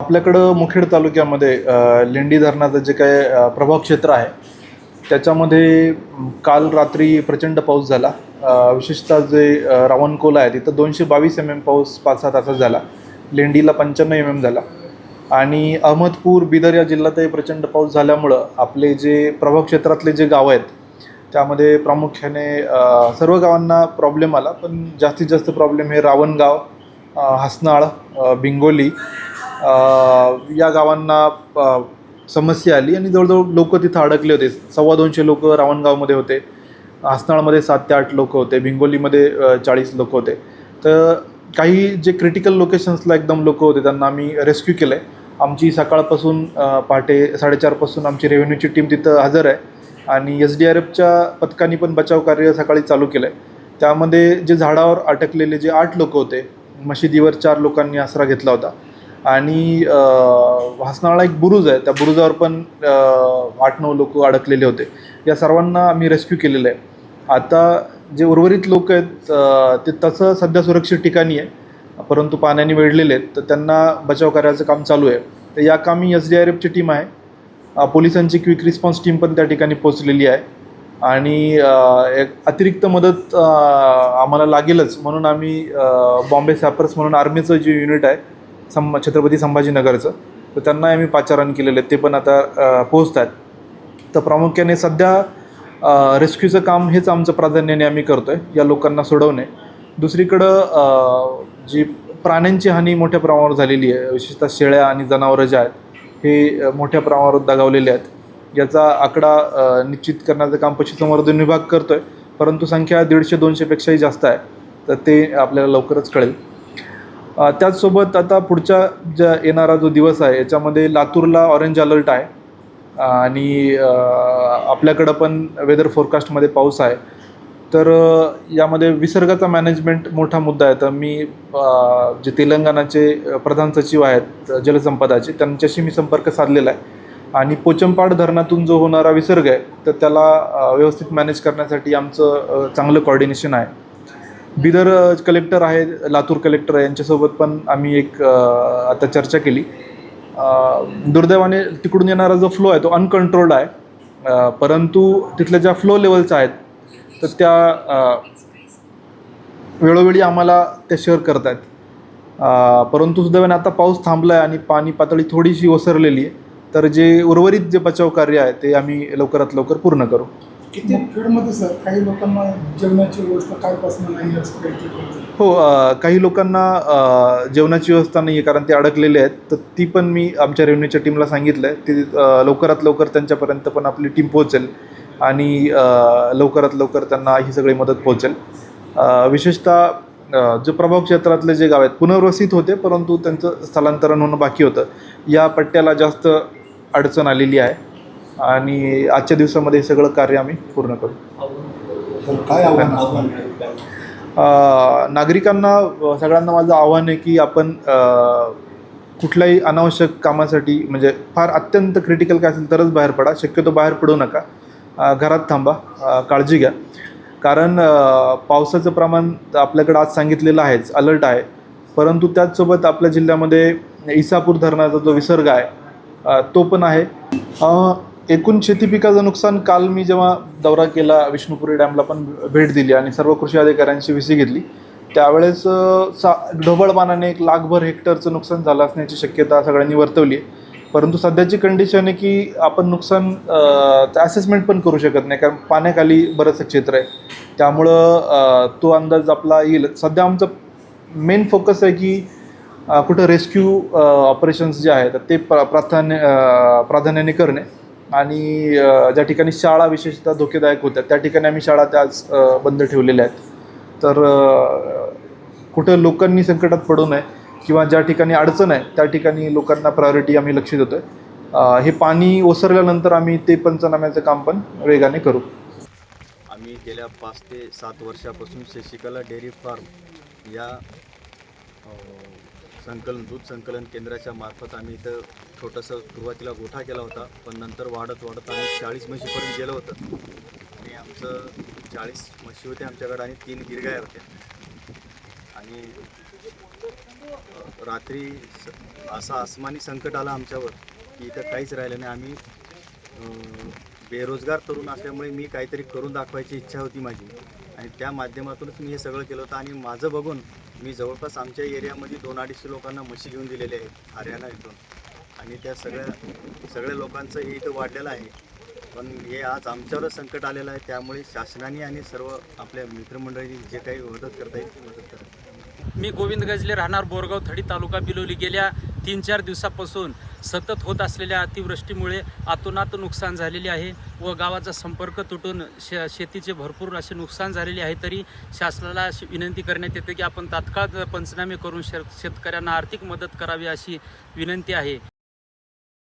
आपल्याकडं मुखेड तालुक्यामध्ये लेंडी धरणाचं जे काय प्रभाव क्षेत्र आहे त्याच्यामध्ये काल रात्री प्रचंड पाऊस झाला. विशेषतः जे रावणकोला आहे तिथं दोनशे बावीस एम एम पाऊस पाच सहा तासात झाला. लेंडीला पंच्याण्णव एम एम झाला. आणि अहमदपूर बिदर या जिल्ह्यातही प्रचंड पाऊस झाल्यामुळं आपले जे प्रभाव क्षेत्रातले जे गावं आहेत त्यामध्ये प्रामुख्याने सर्व गावांना प्रॉब्लेम आला. पण जास्तीत जास्त प्रॉब्लेम हे रावणगाव हसनाळ बिंगोली या गावांना समस्या आली आणि जवळजवळ लोक तिथं अडकले होते. सव्वा दोनशे लोक रावणगावमध्ये होते. हसनाळमध्ये सात ते आठ लोक होते. भिंगोलीमध्ये चाळीस लोक होते. तर काही जे क्रिटिकल लोकेशन्सला एकदम लोक होते त्यांना आम्ही रेस्क्यू केलं आहे आमची सकाळपासून पहाटे साडेचारपासून आमची रेव्हेन्यूची टीम तिथं हजर आहे. आणि एस डी आर एफच्या पथकांनी पण बचाव कार्य सकाळी चालू केलं आहे त्यामध्ये जे झाडावर अटकलेले जे आठ लोक होते मशिदीवर चार लोकांनी आसरा घेतला होता. आणि वासनाळा हसनाळा एक बुरुज आहे. त्या बुरुजावर पण आठ नऊ लोक अडकलेले होते. या सर्वांना आम्ही रेस्क्यू केलेलं आहे. आता जे उर्वरित लोक आहेत ते तसं सध्या सुरक्षित ठिकाणी आहे. परंतु पाण्याने वेढलेले आहेत. तर त्यांना बचाव कार्याचं काम चालू आहे. तर या कामी एस डी आर एफची टीम आहे. पोलिसांची क्विक रिस्पॉन्स टीम पण त्या ठिकाणी पोचलेली आहे. आणि एक अतिरिक्त मदत आम्हाला लागेलच. म्हणून आम्ही बॉम्बे सॅपर्स म्हणून आर्मीचं जे युनिट आहे सं छत्रपती संभाजीनगरचं. तर त्यांना आम्ही पाचारण केलेलं आहे ते पण आता पोहोचत आहेत तर प्रामुख्याने सध्या रेस्क्यूचं काम हेच आमचं प्राधान्याने आम्ही करतो आहे या लोकांना सोडवणे. दुसरीकडं जी प्राण्यांची हानी मोठ्या प्रमाणावर झालेली आहे विशेषतः शेळ्या आणि जनावरं जे आहेत हे मोठ्या प्रमाणावर दगावलेले आहेत. याचा आकडा निश्चित करण्याचं काम पशुसंवर्धन विभाग करतो आहे परंतु संख्या दीडशे दोनशेपेक्षाही जास्त आहे. तर ते आपल्याला लवकरच कळेल. त्याचसोबत आता पुढच्या ज्या येणारा जो दिवस आहे याच्यामध्ये लातूरला ऑरेंज अलर्ट आहे. आणि आपल्याकडं पण वेदर फोरकास्टमध्ये पाऊस आहे. तर यामध्ये विसर्गाचा मॅनेजमेंट मोठा मुद्दा आहे. तर मी जे तेलंगणाचे प्रधान सचिव आहेत जलसंपदाचे त्यांच्याशी मी संपर्क साधलेला आहे. आणि पोचमपाड धरणातून जो होणारा विसर्ग आहे तर त्याला व्यवस्थित मॅनेज करण्यासाठी आमचं चांगलं कॉर्डिनेशन आहे. बिदर कलेक्टर आहे लातूर कलेक्टर आहे यांच्यासोबत पण आम्ही एक आता चर्चा केली. दुर्दैवाने तिकडून येणारा जो फ्लो आहे तो अनकंट्रोल्ड आहे. परंतु तिथल्या ज्या फ्लो लेवल्स आहेत तर त्या वेळोवेळी आम्हाला ते शेअर करत आहेत परंतु सुदैवाने आता पाऊस थांबला आहे आणि पाणी पातळी थोडीशी ओसरलेली आहे तर जे उर्वरित जे बचाव कार्य आहे ते आम्ही लवकरात लवकर पूर्ण करू. किती फीडमध्ये सर? काही लोकांना जेवणाची व्यवस्था कालपासून नाही असं काही हो अ, काही लोकांना अ, जेवणाची व्यवस्था नाही आहे कारण ते अडकलेले आहेत. तर ती पण मी आमच्या रेव्हन्यूच्या टीमला सांगितलं आहे ती अ, लवकरात लवकर त्यांच्यापर्यंत पण आपली टीम पोहोचेल आणि अ, लवकरात लवकर त्यांना ही सगळी मदत पोहोचेल. अ, विशेषतः अ, जे प्रभाव क्षेत्रातले जे गाव आहेत पुनर्वसित होते परंतु त्यांचं स्थलांतरण होणं बाकी होतं. या पट्ट्याला जास्त अडचण आलेली आहे. आणि आजच्या दिवसामध्ये हे सगळं कार्य आम्ही पूर्ण करू. काय आव्हान नागरिकांना सगळ्यांना माझं आव्हान आहे की आपण कुठल्याही अनावश्यक कामासाठी म्हणजे फार अत्यंत क्रिटिकल काय असेल तरच बाहेर पडा. शक्यतो बाहेर पडू नका. घरात थांबा. काळजी घ्या. कारण पावसाचं प्रमाण आपल्याकडं आज सांगितलेलं आहेच. अलर्ट आहे. परंतु त्याचसोबत आपल्या जिल्ह्यामध्ये इसापूर धरणाचा जो विसर्ग आहे तो पण आहे. एकूण शेती पिकाचं नुकसान काल मी जेव्हा दौरा केला विष्णुपुरी डॅमला पण भेट दिली आणि सर्व कृषी अधिकाऱ्यांची विसी घेतली त्यावेळेस सा ढोबळ एक लाखभर हेक्टरचं नुकसान झालं असण्याची शक्यता सगळ्यांनी वर्तवली आहे. परंतु सध्याची कंडिशन आहे की आपण नुकसान असेसमेंट पण करू शकत नाही कारण पाण्याखाली बरंचसं क्षेत्र आहे. त्यामुळं तो अंदाज आपला येईल. सध्या आमचं मेन फोकस आहे की कुठं रेस्क्यू ऑपरेशन्स जे आहेत ते प्र प्राधान्य प्राधान्याने करणे. आणि ज्या ठिकाणी शाळा विशेषतः धोकेदायक होत्या त्या ठिकाणी आम्ही शाळा त्याच बंद ठेवलेल्या आहेत. तर कुठं लोकांनी संकटात पडू नये किंवा ज्या ठिकाणी अडचण आहे त्या ठिकाणी लोकांना प्रायोरिटी आम्ही लक्ष देतो आहे हे पाणी ओसरल्यानंतर आम्ही ते पंचनाम्याचं काम पण वेगाने करू. आम्ही गेल्या पाच ते सात वर्षापासून शशिकला डेअरी फार्म या संकलन दूध संकलन केंद्राच्या मार्फत आम्ही इथं छोटंसं सुरुवातीला गोठा केला होता पण नंतर वाढत वाढत आम्ही चाळीस म्हशीपर्यंत गेलं होतं. आणि आमचं चाळीस म्हशी होत्या आमच्याकडे आणि तीन गिरगाया होत्या. आणि रात्री स- आसमानी संकट आला आमच्यावर की इथं काहीच राहिलं नाही. आम्ही बेरोजगार तरुण असल्यामुळे मी काहीतरी करून दाखवायची इच्छा होती माझी. आणि त्या माध्यमातूनच मी हे सगळं केलं होतं. आणि माझं बघून मी जवळपास आमच्या एरियामध्ये दोन अडीचशे लोकांना म्हशी घेऊन दिलेले आहेत हरियाणा इथून. आणि त्या सगळ्या सगळ्या लोकांचं हे इथं वाढलेलं आहे. पण हे आज आमच्यावरच संकट आलेलं आहे त्यामुळे शासनाने आणि सर्व आपल्या मित्रमंडळी जे काही मदत करता येईल ती मदत करा मी गोविंद गजले राहणार बोरगाव थडी तालुका बिलोली. गेल्या तीन चार दिवसापासून सतत होत असलेल्या अतिवृष्टीमुळे आतोनात नुकसान झालेले आहे व गावाचा संपर्क तुटून शे शेतीचे भरपूर असे नुकसान झालेले आहे. तरी शासनाला अशी विनंती करण्यात येते की आपण तात्काळ पंचनामे करून शेतकऱ्यांना आर्थिक मदत करावी अशी विनंती आहे.